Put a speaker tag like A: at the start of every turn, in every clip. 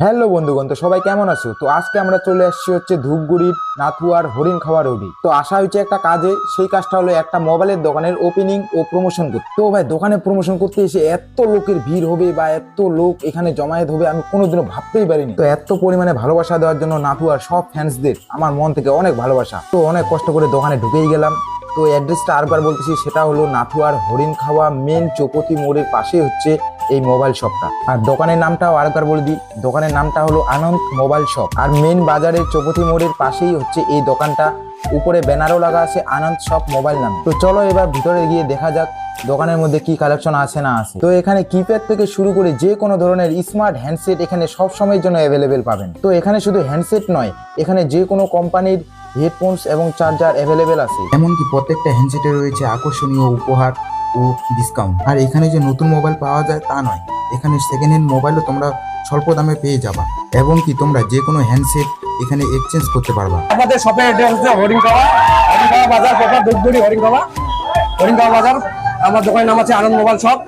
A: Hello বন্ধুগণ, তো সবাই কেমন আছো? তো আজকে আমরা চলে আসছি হচ্ছে ধূপগুড়ির নাথুয়ার হরিণ খাওয়া রোডি তো আসা হয়েছে একটা কাজে, সেই কাজটা হলো একটা মোবাইলের দোকানের ওপেনিং ও প্রমোশন করতে। তো ভাই, দোকানে প্রমোশন করতে এসে এত লোকের ভিড় হবে বা এত লোক এখানে জমায়েত হবে, আমি কোনোদিনও ভাবতেই পারিনি। তো এত পরিমাণে ভালোবাসা দেওয়ার জন্য নাথুয়ার সব ফ্যান্সদের আমার মন থেকে অনেক ভালোবাসা। তো অনেক কষ্ট করে দোকানে ঢুকেই গেলাম। তো অ্যাড্রেসটা আরেকবার বলতেছি, সেটা হলো নাথুয়ার হরিণ খাওয়া মেন চৌপতি মোড়ের পাশে হচ্ছে এই মোবাইল শপটা আর দোকানের নামটাও আরেকবার বলে দিই। দোকানের নামটা হলো আনন্দ মোবাইল শপ আর মেন বাজারের চৌপতি মোড়ের পাশেই হচ্ছে এই দোকানটা। উপরে ব্যানারও লাগা আছে, আনন্দ শপ মোবাইল নামে। তো চলো এবার ভিতরে গিয়ে দেখা যাক দোকানের মধ্যে কি কালেকশন আছে না আছে। তো এখানে কিপ্যাড থেকে শুরু করে যে কোনো ধরনের স্মার্ট হ্যান্ডসেট এখানে সব সময়ের জন্য অ্যাভেলেবেল পাবেন। তো এখানে শুধু হ্যান্ডসেট নয়, এখানে যে কোনো কোম্পানির হেডফোনস এবং চার্জার অ্যাভেলেবেল আছে।
B: এমনকি প্রত্যেকটা হ্যান্ডসেটে রয়েছে আকর্ষণীয় উপহার। ও ডিসকাউন্ট আর এখানে যে নতুন মোবাইল পাওয়া যায় তা নয়। এখানে সেকেন্ড হ্যান্ড মোবাইলও তোমরা স্বল্প দামে পেয়ে যাবা। এবং কি তোমরা যে কোনো হ্যান্ডসেট এখানে এক্সচেঞ্জ করতে পারবা।
C: আমাদের শপের অ্যাড্রেস হচ্ছে হরিণগাঁওয়া হরিণগাঁওয়া বাজার, প্রপার ধূপগুড়ি হরিণগাঁওয়া হরিণগাঁওয়া বাজার। আমার দোকানের নাম আছে আনন্দ মোবাইল শপ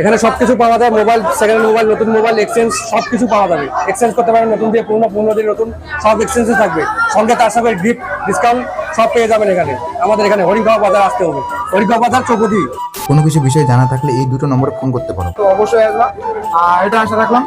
C: এখানে সবকিছু পাওয়া যায়। মোবাইল সেকেন্ড মোবাইল নতুন মোবাইল এক্সচেঞ্জ সবকিছু পাওয়া যাবে। এক্সচেঞ্জ করতে পারেন নতুন দিয়ে পুরনো পুরনো দিয়ে নতুন, সব এক্সচেঞ্জে থাকবে। সঙ্গে তার সাথে গিফট ডিসকাউন্ট সব পেয়ে যাবেন এখানে। আমাদের এখানে হরিগাঁও বাজার আসতে হবে। হরিগাঁও বাজার চৌপতি।
B: কোনো কিছু বিষয় জানা থাকলে এই দুটো নম্বরে ফোন করতে পারো।
A: তো অবশ্যই আসবা। আর এটা আশা রাখলাম।